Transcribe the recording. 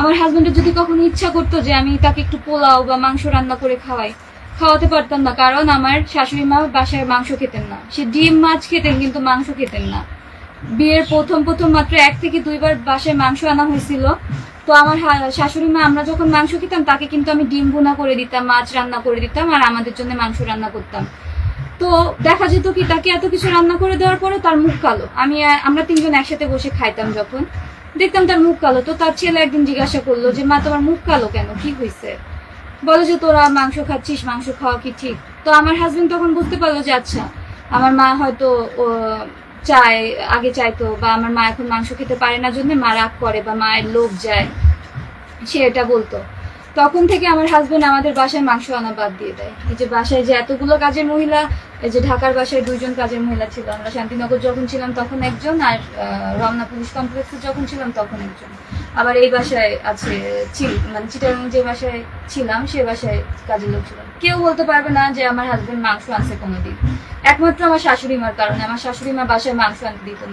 আমার হাজবেন্ডের যদি কখনো ইচ্ছা করতো যে আমি তাকে একটু পোলাও বা মাংস রান্না করে খাওয়াই, খাওয়াতে পারতাম না, কারণ আমার শাশুড়ি মা বাসায় মাংস খেতেন না। সে ডিম, মাছ খেতেন, কিন্তু মাংস খেতেন না। বিয়ের প্রথম প্রথম মাত্র এক থেকে দুইবার বাসায় মাংস আনা হয়েছিল। তো আমার শাশুড়ি মা, আমরা যখন মাংস খেতাম, তাকে কিন্তু আমি ডিম ভুনা করে দিতাম, মাছ রান্না করে দিতাম, আর আমাদের জন্য মাংস রান্না করতাম। তো দেখা যেত কি, তাকে এত কিছু রান্না করে দেওয়ার পরে তার মুখ কালো। আমি, আমরা তিনজন একসাথে বসে খাইতাম যখন। দেখতাম তার মুখ কালো। তো তার ছেলে একদিন জিজ্ঞাসা করল যে, মা, তোমার মুখ কালো কেন? কি হয়েছে বলে যে, তোরা মাংস খাচ্ছিস, মাংস খাওয়া কি ঠিক? তো আমার হাজবেন্ড তখন বুঝতে পারল যে আচ্ছা আমার মা হয়তো চায়, আগে চাইতো বা আমার মা এখন মাংস খেতে পারে না জন্য মা রাগ করে বা মায়ের লোভ যায়। সে এটা বলতো। তখন থেকে আমার হাজবেন্ড আমাদের বাসায় মাংস আনা বাদ দিয়ে দেয়। এই যে বাসায় যে এতগুলো কাজের মহিলা এই যে ঢাকার বাসায় দুইজন কাজের মহিলা ছিল, আমরা শান্তিনগর যখন ছিলাম তখন একজন আর রমনা পুলিশ কমপ্লেক্সে যখন ছিলাম তখন একজন। আবার এই বাসায় আছে ছিল মানে চিটাগাং যে বাসায় ছিলাম, সে বাসায় কাজের লোক ছিল। কেউ বলতে পারবে না যে আমার হাজবেন্ড মাংস আনছে কোনোদিন। একমাত্র আমার শাশুড়ি মার কারণে, আমার শাশুড়ি মা বাসায় মাংস আনতে দিত না।